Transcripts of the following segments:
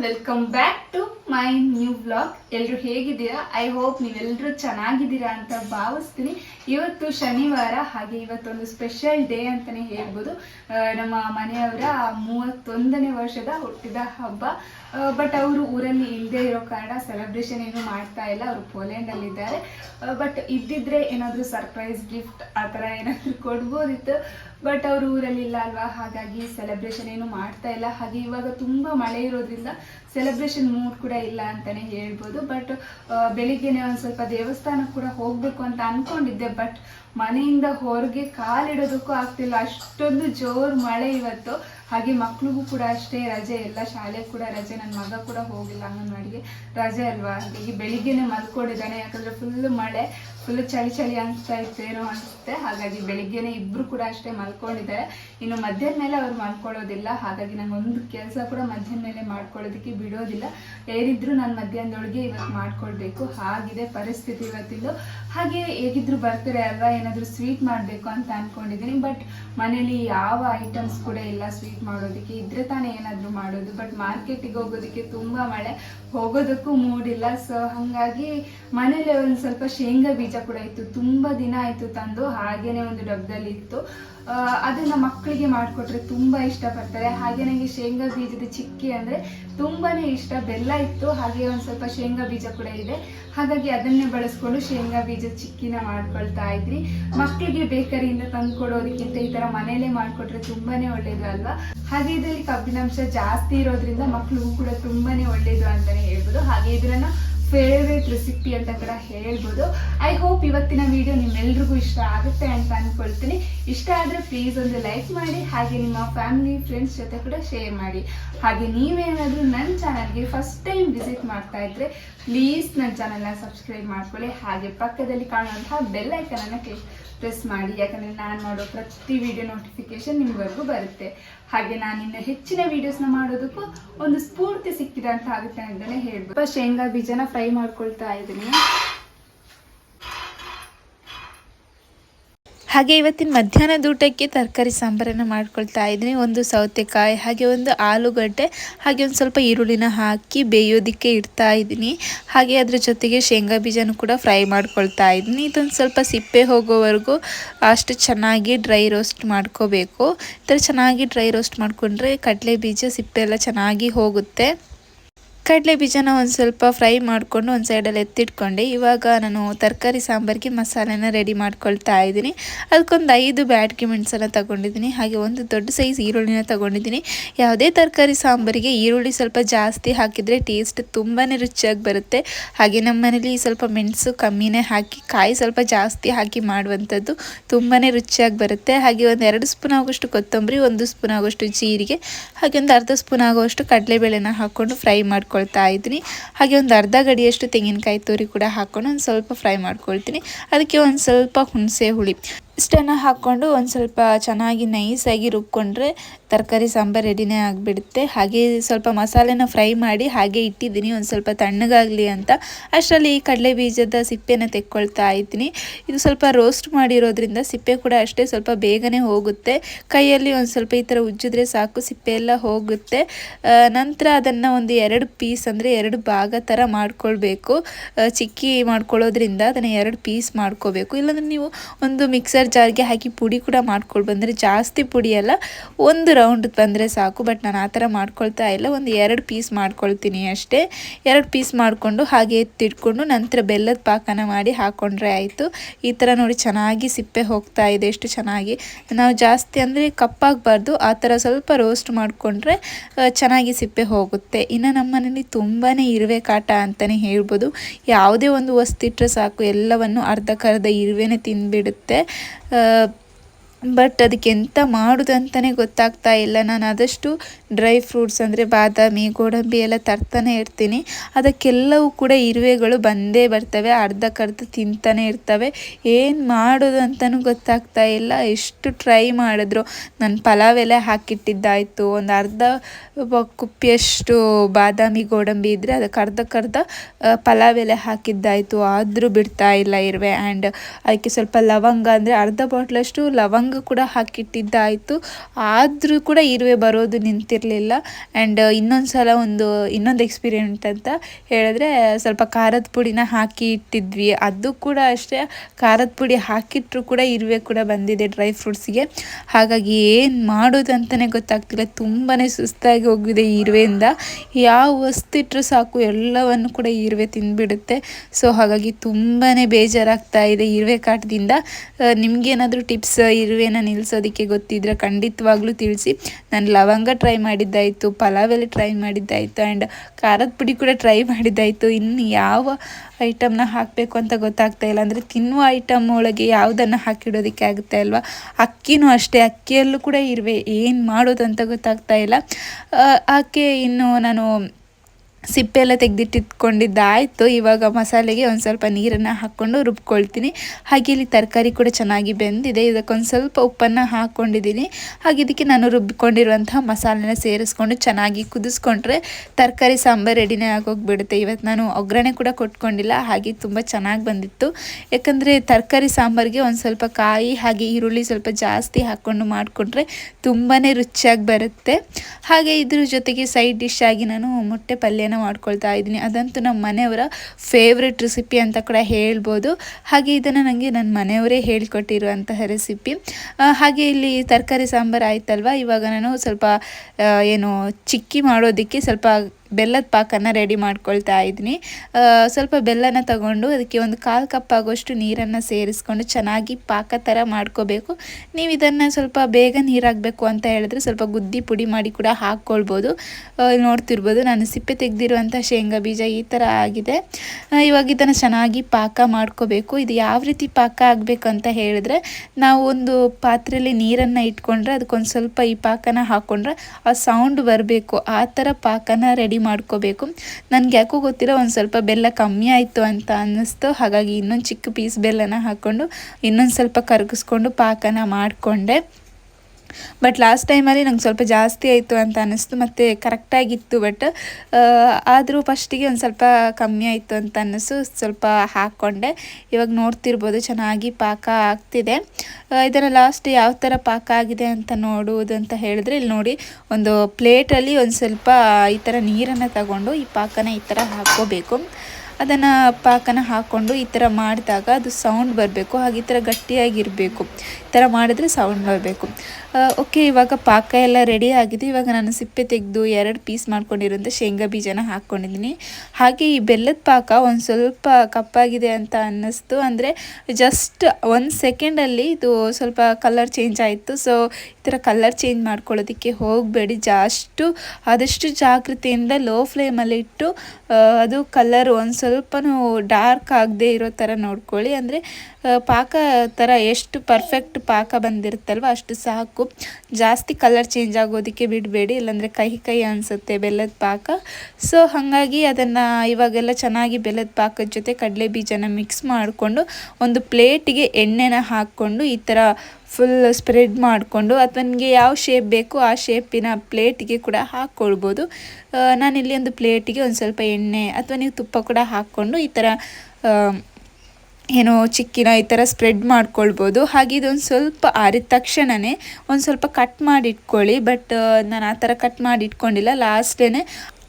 Welcome back to my new blog. ಎಲ್ಲರೂ ಹೇಗಿದ್ದೀರಾ? I hope ನೀವೆಲ್ಲರೂ ಚೆನ್ನಾಗಿದ್ದೀರಾ ಅಂತ ಭಾವಿಸ್ತೀನಿ. ಇವತ್ತು ಶನಿವಾರ, ಹಾಗೆ ಇವತ್ತೊಂದು ಸ್ಪೆಷಲ್ ಡೇ ಅಂತಲೇ ಹೇಳ್ಬೋದು. ನಮ್ಮ ಮನೆಯವರ ಮೂವತ್ತೊಂದನೇ ವರ್ಷದ ಹುಟ್ಟಿದ ಹಬ್ಬ. ಬಟ್ ಅವರು ಊರಲ್ಲಿ ಇಲ್ಲದೆ ಇರೋ ಕಾರಣ ಸೆಲೆಬ್ರೇಷನ್ ಏನು ಮಾಡ್ತಾ ಇಲ್ಲ. ಅವರು ಪೋಲೆಂಡಲ್ಲಿದ್ದಾರೆ. ಬಟ್ ಇದ್ದಿದ್ರೆ ಏನಾದರೂ ಸರ್ಪ್ರೈಸ್ ಗಿಫ್ಟ್ ಆ ಥರ ಏನಾದರೂ ಕೊಡ್ಬೋದಿತ್ತು. ಬಟ್ ಅವರು ಊರಲ್ಲಿ ಇಲ್ಲ ಅಲ್ವಾ? ಹಾಗಾಗಿ ಸೆಲೆಬ್ರೇಷನ್ ಏನು ಮಾಡ್ತಾ ಇಲ್ಲ. ಹಾಗೆ ಇವಾಗ ತುಂಬ ಮಳೆ ಇರೋದ್ರಿಂದ ಸೆಲೆಬ್ರೇಷನ್ ಮೂಡ್ ಕೂಡ ಇಲ್ಲ ಅಂತಾನೆ ಹೇಳ್ಬೋದು. ಬಟ್ ಬೆಳಿಗ್ಗೆನೆ ಒಂದು ಸ್ವಲ್ಪ ದೇವಸ್ಥಾನಕ್ಕೆ ಕೂಡ ಹೋಗಬೇಕು ಅಂತ ಅನ್ಕೊಂಡಿದ್ದೆ. ಬಟ್ ಮನೆಯಿಂದ ಹೊರಗೆ ಕಾಲಿಡೋದಕ್ಕೂ ಆಗ್ತಿಲ್ಲ. ಅಷ್ಟೊಂದು ಜೋರು ಮಳೆ ಇವತ್ತು. ಹಾಗೆ ಮಕ್ಳಿಗೂ ಕೂಡ ಅಷ್ಟೇ ರಜೆ. ಎಲ್ಲ ಶಾಲೆ ಕೂಡ ರಜೆ. ನನ್ನ ಮಗ ಕೂಡ ಹೋಗಿಲ್ಲ ಅಂಗನವಾಡಿಗೆ. ರಜೆ ಅಲ್ವಾ? ಹಾಗಾಗಿ ಬೆಳಿಗ್ಗೆನೆ ಮಲ್ಕೊಂಡಿದ್ದಾನೆ. ಯಾಕಂದ್ರೆ ಫುಲ್ ಮಳೆ. ಫುಲ್ ಚಳಿ ಚಳಿ ಅನಿಸ್ತಾ ಇತ್ತೇನೋ ಅನಿಸುತ್ತೆ. ಹಾಗಾಗಿ ಬೆಳಿಗ್ಗೆನೆ ಇಬ್ರು ಕೂಡ ಅಷ್ಟೇ ಮಲ್ಕೊಂಡಿದ್ದಾರೆ. ಇನ್ನು ಮಧ್ಯಾಹ್ನ ಮೇಲೆ ಅವ್ರು ಮಲ್ಕೊಳ್ಳೋದಿಲ್ಲ. ಹಾಗಾಗಿ ನಂಗೆ ಒಂದು ಕೆಲಸ ಕೂಡ ಮಧ್ಯಾಹ್ನ ಮೇಲೆ ಮಾಡ್ಕೊಳ್ಳೋದಕ್ಕೆ ಬಿಡೋದಿಲ್ಲ. ಏನಿದ್ರು ನಾನು ಮಧ್ಯಾಹ್ನದೊಳಗೆ ಇವತ್ತು ಮಾಡ್ಕೊಳ್ಬೇಕು. ಹಾಗಿದೆ ಪರಿಸ್ಥಿತಿ ಇವತ್ತಿಂದು. ಹಾಗೆ ಹೇಗಿದ್ರು ಬರ್ತಾರೆ ಅಲ್ವಾ? ಏನಾದರೂ ಸ್ವೀಟ್ ಮಾಡಬೇಕು ಅಂತ ಅನ್ಕೊಂಡಿದ್ದೀನಿ. ಬಟ್ ಮನೇಲಿ ಯಾವ ಐಟಮ್ಸ್ ಕೂಡ ಇಲ್ಲ ಸ್ವೀಟ್ ಮಾಡೋದಕ್ಕೆ. ಇದ್ರೆ ತಾನೇ ಏನಾದರೂ ಮಾಡೋದು. ಬಟ್ ಮಾರ್ಕೆಟಿಗೆ ಹೋಗೋದಕ್ಕೆ ತುಂಬ ಮಳೆ. ಹೋಗೋದಕ್ಕೂ ಮೂಡಿಲ್ಲ ಸೊ ಹಾಗಾಗಿ ಮನೇಲಿ ಒಂದು ಸ್ವಲ್ಪ ಶೇಂಗಾ ಬೀಜ ಕೂಡ ಇತ್ತು. ತುಂಬಾ ದಿನ ಆಯ್ತು ತಂದು, ಹಾಗೇನೆ ಒಂದು ಡಬ್ಬದಲ್ಲಿ ಇತ್ತು ಅದನ್ನ ಮಕ್ಕಳಿಗೆ ಮಾಡಿಕೊಟ್ರೆ ತುಂಬಾ ಇಷ್ಟಪಡ್ತಾರೆ. ಹಾಗೆ ನನಗೆ ಶೇಂಗಾ ಬೀಜದ ಚಿಕ್ಕಿ ಅಂದ್ರೆ ತುಂಬಾನೇ ಇಷ್ಟ. ಬೆಲ್ಲ ಇತ್ತು, ಹಾಗೆ ಒಂದು ಸ್ವಲ್ಪ ಶೇಂಗಾ ಬೀಜ ಕೂಡ ಇದೆ. ಹಾಗಾಗಿ ಅದನ್ನೇ ಬಳಸ್ಕೊಂಡು ಶೇಂಗಾ ಬೀಜದ ಚಿಕ್ಕಿನ ಮಾಡ್ಕೊಳ್ತಾ ಇದ್ರಿ. ಮಕ್ಕಳಿಗೆ ಬೇಕರಿಯಿಂದ ತಂದು ಕೊಡೋದಕ್ಕಿಂತ ಈ ತರ ಮನೆಯಲ್ಲೇ ಮಾಡ್ಕೊಟ್ರೆ ತುಂಬಾನೇ ಒಳ್ಳೇದು ಅಲ್ವಾ? ಹಾಗೆ ಇದರಲ್ಲಿ ಕಬ್ಬಿನಾಂಶ ಜಾಸ್ತಿ ಇರೋದ್ರಿಂದ ಮಕ್ಕಳಿಗೂ ಕೂಡ ತುಂಬಾನೇ ಒಳ್ಳೇದು ಅಂತಾನೆ ಹೇಳ್ಬೋದು. ಹಾಗೆ ಇದನ್ನ ಫೇವ್ರೇಟ್ ರೆಸಿಪಿ ಅಂತ ಕೂಡ ಹೇಳ್ಬೋದು. ಐ ಹೋಪ್ ಇವತ್ತಿನ ವಿಡಿಯೋ ನಿಮ್ಮೆಲ್ರಿಗೂ ಇಷ್ಟ ಆಗುತ್ತೆ ಅಂತ ಅಂದ್ಕೊಳ್ತೀನಿ ಇಷ್ಟ ಆದರೆ ಪ್ಲೀಸ್ ಒಂದು ಲೈಕ್ ಮಾಡಿ, ಹಾಗೆ ನಿಮ್ಮ ಫ್ಯಾಮಿಲಿ ಫ್ರೆಂಡ್ಸ್ ಜೊತೆ ಕೂಡ ಶೇರ್ ಮಾಡಿ. ಹಾಗೆ ನೀವೇನಾದರೂ ನನ್ನ ಚಾನಲ್ಗೆ ಫಸ್ಟ್ ಟೈಮ್ ವಿಸಿಟ್ ಮಾಡ್ತಾ ಇದ್ರೆ ಪ್ಲೀಸ್ ನನ್ನ ಚಾನಲ್ನ ಸಬ್ಸ್ಕ್ರೈಬ್ ಮಾಡ್ಕೊಳ್ಳಿ. ಹಾಗೆ ಪಕ್ಕದಲ್ಲಿ ಕಾಣುವಂತಹ ಬೆಲ್ ಐಕನನ್ನು ಪ್ರೆಸ್ ಮಾಡಿ, ಯಾಕಂದರೆ ನಾನು ಮಾಡೋ ಪ್ರತಿ ವಿಡಿಯೋ ನೋಟಿಫಿಕೇಶನ್ ನಿಮ್ವರೆಗೂ ಬರುತ್ತೆ. ಹಾಗೆ ನಾನು ಇನ್ನು ಹೆಚ್ಚಿನ ವಿಡಿಯೋಸ್ನ ಮಾಡೋದಕ್ಕೂ ಒಂದು ಸ್ಫೂರ್ತಿ ಸಿಕ್ಕಿದೆ ಅಂತ ಆಗುತ್ತೆ ಅಂತಲೇ ಹೇಳ್ಬೋದು. ಶೇಂಗಾ ಬೀಜನ ಫ್ರೈ ಮಾಡ್ಕೊಳ್ತಾ ಇದ್ದೀನಿ. ಹಾಗೆ ಇವತ್ತಿನ ಮಧ್ಯಾಹ್ನದ ಊಟಕ್ಕೆ ತರಕಾರಿ ಸಾಂಬಾರನ್ನು ಮಾಡ್ಕೊಳ್ತಾ ಇದ್ದೀನಿ. ಒಂದು ಸೌತೆಕಾಯಿ, ಹಾಗೆ ಒಂದು ಆಲೂಗಡ್ಡೆ, ಹಾಗೆ ಒಂದು ಸ್ವಲ್ಪ ಈರುಳ್ಳಿನ ಹಾಕಿ ಬೇಯೋದಕ್ಕೆ ಇಡ್ತಾ ಇದ್ದೀನಿ. ಹಾಗೆ ಅದರ ಜೊತೆಗೆ ಶೇಂಗಾ ಬೀಜನೂ ಕೂಡ ಫ್ರೈ ಮಾಡ್ಕೊಳ್ತಾ ಇದ್ದೀನಿ. ಇದೊಂದು ಸ್ವಲ್ಪ ಸಿಪ್ಪೆ ಹೋಗೋವರೆಗೂ ಅಷ್ಟು ಚೆನ್ನಾಗಿ ಡ್ರೈ ರೋಸ್ಟ್ ಮಾಡ್ಕೋಬೇಕು. ಈ ಥರ ಚೆನ್ನಾಗಿ ಡ್ರೈ ರೋಸ್ಟ್ ಮಾಡಿಕೊಂಡ್ರೆ ಕಡಲೆ ಬೀಜ, ಸಿಪ್ಪೆ ಎಲ್ಲ ಚೆನ್ನಾಗಿ ಹೋಗುತ್ತೆ. ಕಡಲೆ ಬೀಜನ ಒಂದು ಸ್ವಲ್ಪ ಫ್ರೈ ಮಾಡಿಕೊಂಡು ಒಂದು ಸೈಡಲ್ಲಿ ಎತ್ತಿಟ್ಕೊಂಡೆ. ಇವಾಗ ನಾನು ತರಕಾರಿ ಸಾಂಬಾರಿಗೆ ಮಸಾಲೆನ ರೆಡಿ ಮಾಡ್ಕೊಳ್ತಾ ಇದ್ದೀನಿ. ಅದಕ್ಕೊಂದು ಐದು ಬ್ಯಾಡ್ಗೆ ಮೆಣಸನ್ನು ತಗೊಂಡಿದ್ದೀನಿ. ಹಾಗೆ ಒಂದು ದೊಡ್ಡ ಸೈಜ್ ಈರುಳ್ಳಿನ ತಗೊಂಡಿದ್ದೀನಿ. ಯಾವುದೇ ತರಕಾರಿ ಸಾಂಬಾರಿಗೆ ಈರುಳ್ಳಿ ಸ್ವಲ್ಪ ಜಾಸ್ತಿ ಹಾಕಿದರೆ ಟೇಸ್ಟ್ ತುಂಬಾ ರುಚಿಯಾಗಿ ಬರುತ್ತೆ. ಹಾಗೆ ನಮ್ಮ ಮನೇಲಿ ಸ್ವಲ್ಪ ಮೆಣಸು ಕಮ್ಮಿನೇ ಹಾಕಿ, ಕಾಯಿ ಸ್ವಲ್ಪ ಜಾಸ್ತಿ ಹಾಕಿ ಮಾಡುವಂಥದ್ದು ತುಂಬಾ ರುಚಿಯಾಗಿ ಬರುತ್ತೆ. ಹಾಗೆ ಒಂದು ಎರಡು ಸ್ಪೂನ್ ಆಗೋಷ್ಟು ಕೊತ್ತಂಬರಿ, ಒಂದು ಸ್ಪೂನ್ ಆಗೋಷ್ಟು ಜೀರಿಗೆ, ಹಾಗೆ ಒಂದು ಅರ್ಧ ಸ್ಪೂನ್ ಆಗೋಷ್ಟು ಕಡಲೆಬೇಳೆನ ಹಾಕ್ಕೊಂಡು ಫ್ರೈ ಮಾಡ್ಕೊಳ್ತಾ ಇದ್ದೀನಿ ಹಾಗೆ ಒಂದು ಅರ್ಧ ಗಡಿಯಷ್ಟು ತೆಂಗಿನಕಾಯಿ ತುರಿ ಕೂಡ ಹಾಕ್ಕೊಂಡು ಒಂದು ಸ್ವಲ್ಪ ಫ್ರೈ ಮಾಡ್ಕೊಳ್ತೀನಿ. ಅದಕ್ಕೆ ಒಂದು ಸ್ವಲ್ಪ ಹುಣಸೆ ಹುಳಿ. ಇಷ್ಟನ್ನು ಹಾಕ್ಕೊಂಡು ಒಂದು ಸ್ವಲ್ಪ ಚೆನ್ನಾಗಿ ನೈಸಾಗಿ ರುಬ್ಕೊಂಡ್ರೆ ತರಕಾರಿ ಸಾಂಬಾರು ರೆಡಿನೇ ಆಗಿಬಿಡುತ್ತೆ. ಹಾಗೆ ಸ್ವಲ್ಪ ಮಸಾಲೆನ ಫ್ರೈ ಮಾಡಿ ಹಾಗೆ ಇಟ್ಟಿದ್ದೀನಿ, ಒಂದು ಸ್ವಲ್ಪ ತಣ್ಣಗಾಗಲಿ ಅಂತ. ಅಷ್ಟರಲ್ಲಿ ಈ ಕಡಲೆ ಬೀಜದ ಸಿಪ್ಪೆನ ತೆಕ್ಕೊಳ್ತಾ ಇದ್ದೀನಿ. ಇದು ಸ್ವಲ್ಪ ರೋಸ್ಟ್ ಮಾಡಿರೋದ್ರಿಂದ ಸಿಪ್ಪೆ ಕೂಡ ಅಷ್ಟೇ ಸ್ವಲ್ಪ ಬೇಗನೆ ಹೋಗುತ್ತೆ. ಕೈಯಲ್ಲಿ ಒಂದು ಸ್ವಲ್ಪ ಈ ಥರ ಉಜ್ಜಿದ್ರೆ ಸಾಕು, ಸಿಪ್ಪೆ ಎಲ್ಲ ಹೋಗುತ್ತೆ. ನಂತರ ಅದನ್ನು ಒಂದು ಎರಡು ಪೀಸ್ ಅಂದರೆ ಎರಡು ಭಾಗ ಥರ ಮಾಡ್ಕೊಳ್ಬೇಕು. ಚಿಕ್ಕಿ ಮಾಡ್ಕೊಳ್ಳೋದ್ರಿಂದ ಅದನ್ನು ಎರಡು ಪೀಸ್ ಮಾಡ್ಕೋಬೇಕು. ಇಲ್ಲಾಂದರೆ ನೀವು ಒಂದು ಮಿಕ್ಸರ್ ಜಾರ್ಗೆ ಹಾಕಿ ಪುಡಿ ಕೂಡ ಮಾಡ್ಕೊಂಡು ಬಂದರೆ ಜಾಸ್ತಿ ಪುಡಿ ಅಲ್ಲ, ಒಂದು ರೌಂಡ್ ಬಂದರೆ ಸಾಕು ಬಟ್ ನಾನು ಆ ಥರ ಮಾಡ್ಕೊಳ್ತಾ ಇಲ್ಲ. ಒಂದು ಎರಡು ಪೀಸ್ ಮಾಡ್ಕೊಳ್ತೀನಿ ಅಷ್ಟೇ. ಎರಡು ಪೀಸ್ ಮಾಡಿಕೊಂಡು ಹಾಗೆ ಎತ್ತಿಟ್ಕೊಂಡು ನಂತರ ಬೆಲ್ಲದ ಪಾಕನ ಮಾಡಿ ಹಾಕ್ಕೊಂಡ್ರೆ ಆಯಿತು. ಈ ಥರ ನೋಡಿ ಚೆನ್ನಾಗಿ ಸಿಪ್ಪೆ ಹೋಗ್ತಾ ಇದೆ, ಎಷ್ಟು ಚೆನ್ನಾಗಿ. ನಾವು ಜಾಸ್ತಿ ಅಂದರೆ ಕಪ್ಪಾಗಬಾರ್ದು, ಆ ಥರ ಸ್ವಲ್ಪ ರೋಸ್ಟ್ ಮಾಡಿಕೊಂಡ್ರೆ ಚೆನ್ನಾಗಿ ಸಿಪ್ಪೆ ಹೋಗುತ್ತೆ. ಇನ್ನು ನಮ್ಮ ಮನೇಲಿ ತುಂಬಾ ಇರುವೆ ಕಾಟ ಅಂತಲೇ ಹೇಳ್ಬೋದು. ಯಾವುದೇ ಒಂದು ವಸ್ತು ಇಟ್ಟರೆ ಸಾಕು, ಎಲ್ಲವನ್ನು ಅರ್ಧಕ್ಕರ್ಧ ಇರುವೆನೇ ತಿಂದುಬಿಡುತ್ತೆ. 呃 ಬಟ್ ಅದಕ್ಕೆ ಎಂತ ಮಾಡೋದಂತಲೇ ಗೊತ್ತಾಗ್ತಾ ಇಲ್ಲ. ನಾನು ಆದಷ್ಟು ಡ್ರೈ ಫ್ರೂಟ್ಸ್ ಅಂದರೆ ಬಾದಾಮಿ, ಗೋಡಂಬಿ ಎಲ್ಲ ತರ್ತಾನೆ ಇರ್ತೀನಿ. ಅದಕ್ಕೆಲ್ಲವೂ ಕೂಡ ಇರುವೆಗಳು ಬಂದೇ ಬರ್ತವೆ. ಅರ್ಧಕ್ಕರ್ಧ ತಿಂತಾನೆ ಇರ್ತವೆ. ಏನು ಮಾಡೋದು ಅಂತಲೂ ಗೊತ್ತಾಗ್ತಾ ಇಲ್ಲ. ಎಷ್ಟು ಟ್ರೈ ಮಾಡಿದ್ರು. ನಾನು ಪಲಾವ್ ಎಲೆ ಹಾಕಿಟ್ಟಿದ್ದಾಯಿತು. ಒಂದು ಅರ್ಧ ಕುಪ್ಪಿಯಷ್ಟು ಬಾದಾಮಿ, ಗೋಡಂಬಿ ಇದ್ದರೆ ಅದಕ್ಕೆ ಅರ್ಧಕ್ಕರ್ಧ ಪಲಾವ್ ಎಲೆ ಹಾಕಿದ್ದಾಯಿತು. ಆದರೂ ಬಿಡ್ತಾ ಇಲ್ಲ ಇರುವೆ. ಆ್ಯಂಡ್ ಅದಕ್ಕೆ ಸ್ವಲ್ಪ ಲವಂಗ ಅಂದರೆ ಅರ್ಧ ಬಾಟ್ಲಷ್ಟು ಲವಂಗ ಕೂಡ ಹಾಕಿಟ್ಟಿದ್ದಾಯಿತು. ಆದರೂ ಕೂಡ ಇರುವೆ ಬರೋದು ನಿಂತಿರಲಿಲ್ಲ. ಆ್ಯಂಡ್ ಇನ್ನೊಂದು ಸಲ ಒಂದು, ಇನ್ನೊಂದು ಎಕ್ಸ್ಪೀರಿಯೆಂಟ್ ಅಂತ ಹೇಳಿದ್ರೆ, ಸ್ವಲ್ಪ ಖಾರದ ಪುಡಿನ ಹಾಕಿ ಇಟ್ಟಿದ್ವಿ. ಅದು ಕೂಡ ಅಷ್ಟೇ. ಖಾರದ ಪುಡಿ ಹಾಕಿಟ್ಟರು ಕೂಡ ಇರುವೆ ಕೂಡ ಬಂದಿದೆ ಡ್ರೈ ಫ್ರೂಟ್ಸ್ಗೆ ಹಾಗಾಗಿ ಏನು ಮಾಡೋದು ಅಂತಲೇ ಗೊತ್ತಾಗ್ತಿಲ್ಲ. ತುಂಬಾ ಸುಸ್ತಾಗಿ ಹೋಗಿದೆ ಇರುವೆಯಿಂದ. ಯಾವ ವಸ್ತು ಇಟ್ಟರು ಸಾಕು, ಎಲ್ಲವನ್ನು ಕೂಡ ಇರುವೆ ತಿಂದುಬಿಡುತ್ತೆ. ಸೊ ಹಾಗಾಗಿ ತುಂಬಾ ಬೇಜಾರಾಗ್ತಾ ಇದೆ ಇರುವೆ ಕಾಟದಿಂದ. ನಿಮಗೇನಾದರೂ ಟಿಪ್ಸ್ ಇರುವೆನ ನಿಲ್ಲಿಸೋದಕ್ಕೆ ಗೊತ್ತಿದ್ರೆ ಖಂಡಿತವಾಗ್ಲೂ ತಿಳಿಸಿ. ನಾನು ಲವಂಗ ಟ್ರೈ ಮಾಡಿದ್ದಾಯಿತು ಪಲಾವ್ ಎಲ್ಲ ಟ್ರೈ ಮಾಡಿದ್ದಾಯಿತು ಆ್ಯಂಡ್ ಖಾರದ ಪುಡಿ ಕೂಡ ಟ್ರೈ ಮಾಡಿದ್ದಾಯಿತು. ಇನ್ನು ಯಾವ ಐಟಮ್ನ ಹಾಕಬೇಕು ಅಂತ ಗೊತ್ತಾಗ್ತಾ ಇಲ್ಲ. ಅಂದರೆ ತಿನ್ನುವ ಐಟಮ್ ಒಳಗೆ ಯಾವುದನ್ನು ಹಾಕಿಡೋದಕ್ಕೆ ಆಗುತ್ತೆ ಅಲ್ವಾ? ಅಕ್ಕಿನೂ ಅಷ್ಟೇ, ಅಕ್ಕಿಯಲ್ಲೂ ಕೂಡ ಇರುವೆ. ಏನು ಮಾಡೋದು ಅಂತ ಗೊತ್ತಾಗ್ತಾ ಇಲ್ಲ. ಆಕೆ ಇನ್ನು ನಾನು ಸಿಪ್ಪೆ ಎಲ್ಲ ತೆಗೆದಿಟ್ಟಿಟ್ಕೊಂಡಿದ್ದಾಯಿತು. ಇವಾಗ ಮಸಾಲೆಗೆ ಒಂದು ಸ್ವಲ್ಪ ನೀರನ್ನು ಹಾಕ್ಕೊಂಡು ರುಬ್ಕೊಳ್ತೀನಿ. ಹಾಗೆ ಇಲ್ಲಿ ತರಕಾರಿ ಕೂಡ ಚೆನ್ನಾಗಿ ಬೆಂದಿದೆ. ಇದಕ್ಕೊಂದು ಸ್ವಲ್ಪ ಉಪ್ಪನ್ನು ಹಾಕ್ಕೊಂಡಿದ್ದೀನಿ ಹಾಗೆ ಇದಕ್ಕೆ ನಾನು ರುಬ್ಬಿಕೊಂಡಿರುವಂತಹ ಮಸಾಲೆನ ಸೇರಿಸ್ಕೊಂಡು ಚೆನ್ನಾಗಿ ಕುದಿಸ್ಕೊಂಡ್ರೆ ತರಕಾರಿ ಸಾಂಬಾರು ರೆಡಿನೇ ಆಗೋಗ್ಬಿಡುತ್ತೆ. ಇವತ್ತು ನಾನು ಒಗ್ಗರಣೆ ಕೂಡ ಕೊಟ್ಕೊಂಡಿಲ್ಲ. ಹಾಗೆ ತುಂಬ ಚೆನ್ನಾಗಿ ಬಂದಿತ್ತು. ಯಾಕಂದರೆ ತರಕಾರಿ ಸಾಂಬಾರಿಗೆ ಒಂದು ಸ್ವಲ್ಪ ಕಾಯಿ, ಹಾಗೆ ಈರುಳ್ಳಿ ಸ್ವಲ್ಪ ಜಾಸ್ತಿ ಹಾಕ್ಕೊಂಡು ಮಾಡಿಕೊಂಡ್ರೆ ತುಂಬಾ ರುಚಿಯಾಗಿ ಬರುತ್ತೆ. ಹಾಗೆ ಇದ್ರ ಜೊತೆಗೆ ಸೈಡ್ ಡಿಶ್ ಆಗಿ ನಾನು ಮೊಟ್ಟೆ ಪಲ್ಯನ ಮಾಡ್ಕೊಳ್ತಾ ಇದ್ದೀನಿ. ಅದಂತೂ ನಮ್ಮ ಮನೆಯವರ ಫೇವ್ರೆಟ್ ರೆಸಿಪಿ ಅಂತ ಕೂಡ ಹೇಳ್ಬೋದು. ಹಾಗೆ ಇದನ್ನು ನನಗೆ ನನ್ನ ಮನೆಯವರೇ ಹೇಳಿಕೊಟ್ಟಿರುವಂತಹ ರೆಸಿಪಿ ಹಾಗೆ ಇಲ್ಲಿ ತರಕಾರಿ ಸಾಂಬಾರು ಆಯ್ತಲ್ವ? ಇವಾಗ ನಾನು ಸ್ವಲ್ಪ ಏನು ಚಿಕ್ಕಿ ಮಾಡೋದಕ್ಕೆ ಸ್ವಲ್ಪ ಬೆಲ್ಲದ ಪಾಕನ್ನು ರೆಡಿ ಮಾಡ್ಕೊಳ್ತಾ ಇದ್ದೀನಿ ಸ್ವಲ್ಪ ಬೆಲ್ಲನ ತಗೊಂಡು ಅದಕ್ಕೆ ಒಂದು ಕಾಲು ಕಪ್ ಆಗೋಷ್ಟು ನೀರನ್ನು ಸೇರಿಸ್ಕೊಂಡು ಚೆನ್ನಾಗಿ ಪಾಕ ಥರ ಮಾಡ್ಕೋಬೇಕು. ನೀವು ಇದನ್ನು ಸ್ವಲ್ಪ ಬೇಗ ನೀರಾಗಬೇಕು ಅಂತ ಹೇಳಿದ್ರೆ ಸ್ವಲ್ಪ ಗುದ್ದಿ ಪುಡಿ ಮಾಡಿ ಕೂಡ ಹಾಕ್ಕೊಳ್ಬೋದು. ನೋಡ್ತಿರ್ಬೋದು ನಾನು ಸಿಪ್ಪೆ ತೆಗೆದಿರುವಂಥ ಶೇಂಗಾ ಬೀಜ ಈ ಥರ ಆಗಿದೆ. ಇವಾಗ ಇದನ್ನು ಚೆನ್ನಾಗಿ ಪಾಕ ಮಾಡ್ಕೋಬೇಕು. ಇದು ಯಾವ ರೀತಿ ಪಾಕ ಆಗಬೇಕು ಅಂತ ಹೇಳಿದ್ರೆ ನಾವು ಒಂದು ಪಾತ್ರೆಯಲ್ಲಿ ನೀರನ್ನು ಇಟ್ಕೊಂಡ್ರೆ ಅದಕ್ಕೊಂದು ಸ್ವಲ್ಪ ಈ ಪಾಕನ ಹಾಕ್ಕೊಂಡ್ರೆ ಆ ಸೌಂಡ್ ಬರಬೇಕು. ಆ ಥರ ಪಾಕನ ರೆಡಿ ಮಾಡ್ಕೋಬೇಕು. ನನಗೆ ಯಾಕೋ ಗೊತ್ತಿರೋ ಒಂದು ಸ್ವಲ್ಪ ಬೆಲ್ಲ ಕಮ್ಮಿ ಆಯಿತು ಅಂತ ಅನ್ನಿಸ್ತು. ಹಾಗಾಗಿ ಇನ್ನೊಂದು ಚಿಕ್ಕ ಪೀಸ್ ಬೆಲ್ಲನ ಹಾಕ್ಕೊಂಡು ಇನ್ನೊಂದು ಸ್ವಲ್ಪ ಕರಗಿಸ್ಕೊಂಡು ಪಾಕನ ಮಾಡಿಕೊಂಡೆ. ಬಟ್ ಲಾಸ್ಟ್ ಟೈಮಲ್ಲಿ ನಂಗೆ ಸ್ವಲ್ಪ ಜಾಸ್ತಿ ಆಯಿತು ಅಂತ ಅನ್ನಿಸ್ತು, ಮತ್ತು ಕರೆಕ್ಟಾಗಿತ್ತು ಬಟ್ ಆದರೂ ಫಸ್ಟಿಗೆ ಒಂದು ಸ್ವಲ್ಪ ಕಮ್ಮಿ ಆಯಿತು ಅಂತ ಅನ್ನಿಸ್ತು ಸ್ವಲ್ಪ ಹಾಕ್ಕೊಂಡೆ ಇವಾಗ ನೋಡ್ತಿರ್ಬೋದು, ಚೆನ್ನಾಗಿ ಪಾಕ ಆಗ್ತಿದೆ. ಇದರ ಲಾಸ್ಟ್ ಯಾವ ಥರ ಪಾಕ ಆಗಿದೆ ಅಂತ ನೋಡುವುದು ಅಂತ ಹೇಳಿದ್ರೆ, ಇಲ್ಲಿ ನೋಡಿ, ಒಂದು ಪ್ಲೇಟಲ್ಲಿ ಒಂದು ಸ್ವಲ್ಪ ಈ ಥರ ನೀರನ್ನು ತಗೊಂಡು ಈ ಪಾಕನ ಈ ಥರ ಹಾಕ್ಕೋಬೇಕು. ಅದನ್ನು ಪಾಕನ ಹಾಕ್ಕೊಂಡು ಈ ಥರ ಮಾಡಿದಾಗ ಅದು ಸೌಂಡ್ ಬರಬೇಕು, ಹಾಗೆ ಈ ಥರ ಗಟ್ಟಿಯಾಗಿರಬೇಕು. ಈ ಥರ ಮಾಡಿದ್ರೆ ಸೌಂಡ್ ಬರಬೇಕು. ಓಕೆ ಇವಾಗ ಪಾಕ ಎಲ್ಲ ರೆಡಿ ಆಗಿದೆ. ಇವಾಗ ನಾನು ಸಿಪ್ಪೆ ತೆಗೆದು ಎರಡು ಪೀಸ್ ಮಾಡ್ಕೊಂಡಿರೋಂಥ ಶೇಂಗಾ ಬೀಜನ ಹಾಕ್ಕೊಂಡಿದ್ದೀನಿ ಹಾಗೆ ಈ ಬೆಲ್ಲದ ಪಾಕ ಒಂದು ಸ್ವಲ್ಪ ಕಪ್ಪಾಗಿದೆ ಅಂತ ಅನ್ನಿಸ್ತು. ಅಂದರೆ ಜಸ್ಟ್ ಒಂದು ಸೆಕೆಂಡಲ್ಲಿ ಇದು ಸ್ವಲ್ಪ ಕಲರ್ ಚೇಂಜ್ ಆಯಿತು. ಸೊ ಈ ಥರ ಕಲರ್ ಚೇಂಜ್ ಮಾಡ್ಕೊಳ್ಳೋದಕ್ಕೆ ಹೋಗಬೇಡಿ. ಜಾಸ್ಟು ಆದಷ್ಟು ಜಾಗ್ರತೆಯಿಂದ ಲೋ ಫ್ಲೇಮಲ್ಲಿ ಇಟ್ಟು ಅದು ಕಲರ್ ಒಂದು ಸ್ವಲ್ಪನೂ ಡಾರ್ಕ್ ಆಗದೆ ಇರೋ ಥರ ನೋಡ್ಕೊಳ್ಳಿ. ಅಂದರೆ ಪಾಕ ಥರ ಎಷ್ಟು ಪರ್ಫೆಕ್ಟ್ ಪಾಕ ಬಂದಿರುತ್ತಲ್ವ ಅಷ್ಟು ಸಾಕು. ಜಾಸ್ತಿ ಕಲರ್ ಚೇಂಜ್ ಆಗೋದಕ್ಕೆ ಬಿಡಬೇಡಿ. ಇಲ್ಲಾಂದರೆ ಕಹಿ ಕಹಿ ಅನಿಸುತ್ತೆ ಬೆಲ್ಲದ ಪಾಕ. ಸೊ ಹಾಗಾಗಿ ಅದನ್ನು ಇವಾಗೆಲ್ಲ ಚೆನ್ನಾಗಿ ಬೆಲ್ಲದ ಪಾಕದ ಜೊತೆ ಕಡಲೆ ಬೀಜನ ಮಿಕ್ಸ್ ಮಾಡಿಕೊಂಡು ಒಂದು ಪ್ಲೇಟಿಗೆ ಎಣ್ಣೆನ ಹಾಕ್ಕೊಂಡು ಈ ಥರ ಫುಲ್ ಸ್ಪ್ರೆಡ್ ಮಾಡಿಕೊಂಡು ಅಥವಾ ನಿಮಗೆ ಯಾವ ಶೇಪ್ ಬೇಕು ಆ ಶೇಪಿನ ಪ್ಲೇಟಿಗೆ ಕೂಡ ಹಾಕ್ಕೊಳ್ಬೋದು ನಾನಿಲ್ಲಿ ಒಂದು ಪ್ಲೇಟಿಗೆ ಒಂದು ಸ್ವಲ್ಪ ಎಣ್ಣೆ ಅಥವಾ ನೀವು ತುಪ್ಪ ಕೂಡ ಹಾಕ್ಕೊಂಡು ಈ ಥರ ಏನು ಚಿಕ್ಕಿನ ಈ ಥರ ಸ್ಪ್ರೆಡ್ ಮಾಡ್ಕೊಳ್ಬೋದು. ಹಾಗೆ ಇದೊಂದು ಸ್ವಲ್ಪ ಆರಿದ ತಕ್ಷಣವೇ ಒಂದು ಸ್ವಲ್ಪ ಕಟ್ ಮಾಡಿ ಇಟ್ಕೊಳ್ಳಿ ಬಟ್ ನಾನು ಆ ಥರ ಕಟ್ ಮಾಡಿ ಇಟ್ಕೊಂಡಿಲ್ಲ ಲಾಸ್ಟೇ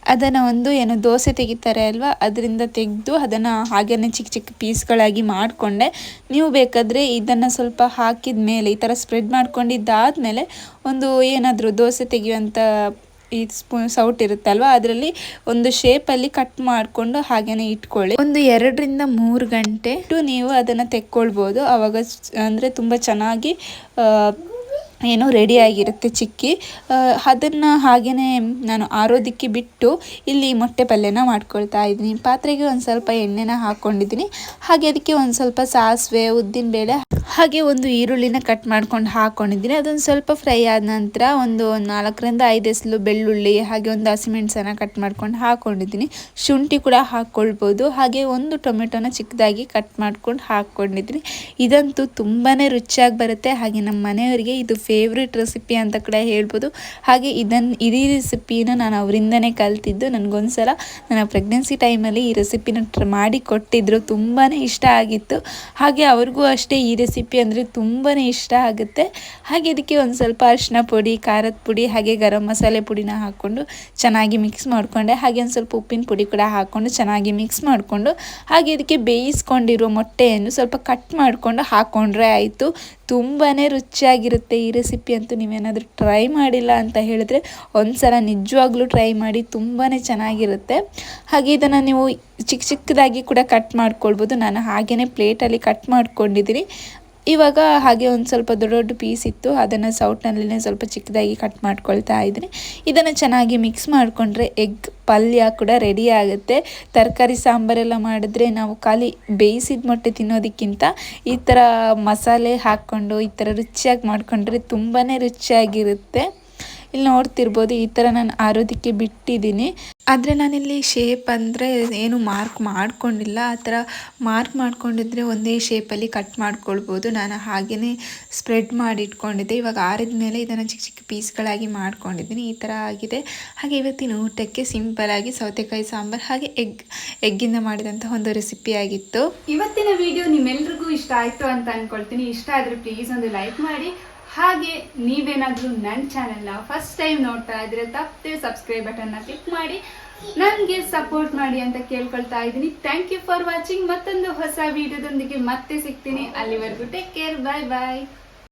ಅದನ್ನು ಒಂದು ಏನು ದೋಸೆ ತೆಗಿತಾರೆ ಅಲ್ವಾ? ಅದರಿಂದ ತೆಗೆದು ಅದನ್ನು ಹಾಗೆಯೇ ಚಿಕ್ಕ ಚಿಕ್ಕ ಪೀಸ್ಗಳಾಗಿ ಮಾಡಿಕೊಂಡೆ. ನೀವು ಬೇಕಾದರೆ ಇದನ್ನು ಸ್ವಲ್ಪ ಹಾಕಿದ ಮೇಲೆ ಈ ಥರ ಸ್ಪ್ರೆಡ್ ಮಾಡ್ಕೊಂಡಿದ್ದಾದಮೇಲೆ ಒಂದು ಏನಾದರೂ ದೋಸೆ ತೆಗೆಯುವಂಥ ಈ ಸ್ಪೂನ್ ಸೌಟ್ ಇರುತ್ತಲ್ವ ಅದರಲ್ಲಿ ಒಂದು ಶೇಪಲ್ಲಿ ಕಟ್ ಮಾಡಿಕೊಂಡು ಹಾಗೇನೆ ಇಟ್ಕೊಳ್ಳಿ. ಒಂದು ಎರಡರಿಂದ ಮೂರು ಗಂಟೆ ನೀವು ಅದನ್ನು ತೆಕ್ಕೊಳ್ಬೋದು. ಆವಾಗ ಸ್- ಅಂದರೆ ತುಂಬ ಚೆನ್ನಾಗಿ ಏನು ರೆಡಿಯಾಗಿರುತ್ತೆ ಚಿಕ್ಕಿ. ಅದನ್ನು ಹಾಗೆಯೇ ನಾನು ಆರೋದಕ್ಕೆ ಬಿಟ್ಟು ಇಲ್ಲಿ ಮೊಟ್ಟೆ ಪಲ್ಯನ ಮಾಡ್ಕೊಳ್ತಾ ಇದ್ದೀನಿ. ಪಾತ್ರೆಗೆ ಒಂದು ಸ್ವಲ್ಪ ಎಣ್ಣೆನ ಹಾಕ್ಕೊಂಡಿದ್ದೀನಿ ಹಾಗೆ ಅದಕ್ಕೆ ಒಂದು ಸ್ವಲ್ಪ ಸಾಸಿವೆ ಉದ್ದಿನಬೇಳೆ ಹಾಗೆ ಒಂದು ಈರುಳ್ಳಿನ ಕಟ್ ಮಾಡ್ಕೊಂಡು ಹಾಕ್ಕೊಂಡಿದ್ದೀನಿ ಅದೊಂದು ಸ್ವಲ್ಪ ಫ್ರೈ ಆದ ನಂತರ ಒಂದು ನಾಲ್ಕರಿಂದ ಐದು ಎಸಲು ಬೆಳ್ಳುಳ್ಳಿ, ಹಾಗೆ ಒಂದು ಹಸಿಮೆಣಸನ್ನು ಕಟ್ ಮಾಡ್ಕೊಂಡು ಹಾಕ್ಕೊಂಡಿದ್ದೀನಿ ಶುಂಠಿ ಕೂಡ ಹಾಕ್ಕೊಳ್ಬೋದು ಹಾಗೆ ಒಂದು ಟೊಮೆಟೊನ ಚಿಕ್ಕದಾಗಿ ಕಟ್ ಮಾಡ್ಕೊಂಡು ಹಾಕ್ಕೊಂಡಿದ್ದೀನಿ ಇದಂತೂ ತುಂಬಾ ರುಚಿಯಾಗಿ ಬರುತ್ತೆ. ಹಾಗೆ ನಮ್ಮ ಮನೆಯವರಿಗೆ ಇದು ಫೇವ್ರೆಟ್ ರೆಸಿಪಿ ಅಂತ ಕೂಡ ಹೇಳ್ಬೋದು. ಹಾಗೆ ಇದನ್ನು ಇಡೀ ರೆಸಿಪಿನ ನಾನು ಅವರಿಂದನೇ ಕಲ್ತಿದ್ದು. ನನಗೊಂದ್ಸಲ ನನ್ನ ಪ್ರೆಗ್ನೆನ್ಸಿ ಟೈಮಲ್ಲಿ ಈ ರೆಸಿಪಿನ ಟ್ರ ಮಾಡಿ ಕೊಟ್ಟಿದ್ರು. ತುಂಬಾ ಇಷ್ಟ ಆಗಿತ್ತು. ಹಾಗೆ ಅವ್ರಿಗೂ ಅಷ್ಟೇ ಈ ರೆಸಿಪಿ ಅಂದರೆ ತುಂಬಾ ಇಷ್ಟ ಆಗುತ್ತೆ. ಹಾಗೆ ಇದಕ್ಕೆ ಒಂದು ಸ್ವಲ್ಪ ಅರಿಶಿನ ಪುಡಿ, ಖಾರದ ಪುಡಿ, ಹಾಗೆ ಗರಂ ಮಸಾಲೆ ಪುಡಿನ ಹಾಕ್ಕೊಂಡು ಚೆನ್ನಾಗಿ ಮಿಕ್ಸ್ ಮಾಡಿಕೊಂಡೆ. ಹಾಗೆ ಒಂದು ಸ್ವಲ್ಪ ಉಪ್ಪಿನ ಪುಡಿ ಕೂಡ ಹಾಕ್ಕೊಂಡು ಚೆನ್ನಾಗಿ ಮಿಕ್ಸ್ ಮಾಡಿಕೊಂಡು, ಹಾಗೆ ಇದಕ್ಕೆ ಬೇಯಿಸ್ಕೊಂಡಿರೋ ಮೊಟ್ಟೆಯನ್ನು ಸ್ವಲ್ಪ ಕಟ್ ಮಾಡಿಕೊಂಡು ಹಾಕ್ಕೊಂಡ್ರೆ ಆಯಿತು. ತುಂಬಾ ರುಚಿಯಾಗಿರುತ್ತೆ ಈ ರೆಸಿಪಿ ಅಂತೂ ನೀವೇನಾದರೂ ಟ್ರೈ ಮಾಡಿಲ್ಲ ಅಂತ ಹೇಳಿದ್ರೆ ಒಂದ್ಸಲ ನಿಜವಾಗ್ಲೂ ಟ್ರೈ ಮಾಡಿ ತುಂಬಾ ಚೆನ್ನಾಗಿರುತ್ತೆ. ಹಾಗೆ ಇದನ್ನು ನೀವು ಚಿಕ್ಕ ಚಿಕ್ಕದಾಗಿ ಕೂಡ ಕಟ್ ಮಾಡ್ಕೊಳ್ಬೋದು. ನಾನು ಹಾಗೆಯೇ ಪ್ಲೇಟಲ್ಲಿ ಕಟ್ ಮಾಡ್ಕೊಂಡಿದ್ದೀನಿ. ಇವಾಗ ಹಾಗೆ ಒಂದು ಸ್ವಲ್ಪ ದೊಡ್ಡ ದೊಡ್ಡ ಪೀಸ್ ಇತ್ತು. ಅದನ್ನು ಸೌಟ್ನಲ್ಲೇ ಸ್ವಲ್ಪ ಚಿಕ್ಕದಾಗಿ ಕಟ್ ಮಾಡ್ಕೊಳ್ತಾ ಇದ್ದೀನಿ. ಇದನ್ನು ಚೆನ್ನಾಗಿ ಮಿಕ್ಸ್ ಮಾಡಿಕೊಂಡ್ರೆ ಎಗ್ ಪಲ್ಯ ಕೂಡ ರೆಡಿ ಆಗುತ್ತೆ. ತರಕಾರಿ ಸಾಂಬಾರೆಲ್ಲ ಮಾಡಿದ್ರೆ ನಾವು ಖಾಲಿ ಬೇಯಿಸಿದ ಮೊಟ್ಟೆ ತಿನ್ನೋದಕ್ಕಿಂತ ಈ ಥರ ಮಸಾಲೆ ಹಾಕ್ಕೊಂಡು, ಈ ಥರ ರುಚಿಯಾಗಿ ಮಾಡಿಕೊಂಡ್ರೆ ತುಂಬಾ ರುಚಿಯಾಗಿರುತ್ತೆ. ಇಲ್ಲಿ ನೋಡ್ತಿರ್ಬೋದು ಈ ಥರ ನಾನು ಆರೋದಕ್ಕೆ ಬಿಟ್ಟಿದ್ದೀನಿ. ಆದರೆ ನಾನಿಲ್ಲಿ ಶೇಪ್ ಅಂದರೆ ಏನು ಮಾರ್ಕ್ ಮಾಡಿಕೊಂಡಿಲ್ಲ. ಆ ಥರ ಮಾರ್ಕ್ ಮಾಡ್ಕೊಂಡಿದ್ರೆ ಒಂದೇ ಶೇಪಲ್ಲಿ ಕಟ್ ಮಾಡ್ಕೊಳ್ಬೋದು. ನಾನು ಹಾಗೆಯೇ ಸ್ಪ್ರೆಡ್ ಮಾಡಿ ಇಟ್ಕೊಂಡಿದ್ದೆ ಇವಾಗ ಆರಿದ ಮೇಲೆ ಇದನ್ನು ಚಿಕ್ಕ ಚಿಕ್ಕ ಪೀಸ್ಗಳಾಗಿ ಮಾಡ್ಕೊಂಡಿದ್ದೀನಿ. ಈ ಥರ ಆಗಿದೆ. ಹಾಗೆ ಇವತ್ತಿನ ಊಟಕ್ಕೆ ಸಿಂಪಲಾಗಿ ಸೌತೆಕಾಯಿ ಸಾಂಬಾರು ಹಾಗೆ ಎಗ್ ಎಗ್ಗಿಂದ ಮಾಡಿದಂಥ ಒಂದು ರೆಸಿಪಿ ಆಗಿತ್ತು. ಇವತ್ತಿನ ವಿಡಿಯೋ ನಿಮ್ಮೆಲ್ರಿಗೂ ಇಷ್ಟ ಆಯಿತು ಅಂತ ಅಂದ್ಕೊಳ್ತೀನಿ ಇಷ್ಟ ಆದರೆ ಪ್ಲೀಸ್ ಒಂದು ಲೈಕ್ ಮಾಡಿ. ಹಾಗೆ ನೀವೇನಾದರೂ ನನ್ನ ಚಾನೆಲ್ನ ಫಸ್ಟ್ ಟೈಮ್ ನೋಡ್ತಾ ಇದ್ರೆ ತಪ್ಪದೆ ಸಬ್ಸ್ಕ್ರೈಬ್ ಬಟನ್ನ ಕ್ಲಿಕ್ ಮಾಡಿ. ನನಗೆ ಸಪೋರ್ಟ್ ಮಾಡಿ ಅಂತ ಕೇಳ್ಕೊಳ್ತಾ ಇದ್ದೀನಿ. ಥ್ಯಾಂಕ್ ಯು ಫಾರ್ ವಾಚಿಂಗ್ ಮತ್ತೊಂದು ಹೊಸ ವಿಡಿಯೋದೊಂದಿಗೆ ಮತ್ತೆ ಸಿಗ್ತೀನಿ. ಅಲ್ಲಿವರೆಗೂ ಟೇಕ್ ಕೇರ್ ಬಾಯ್ ಬಾಯ್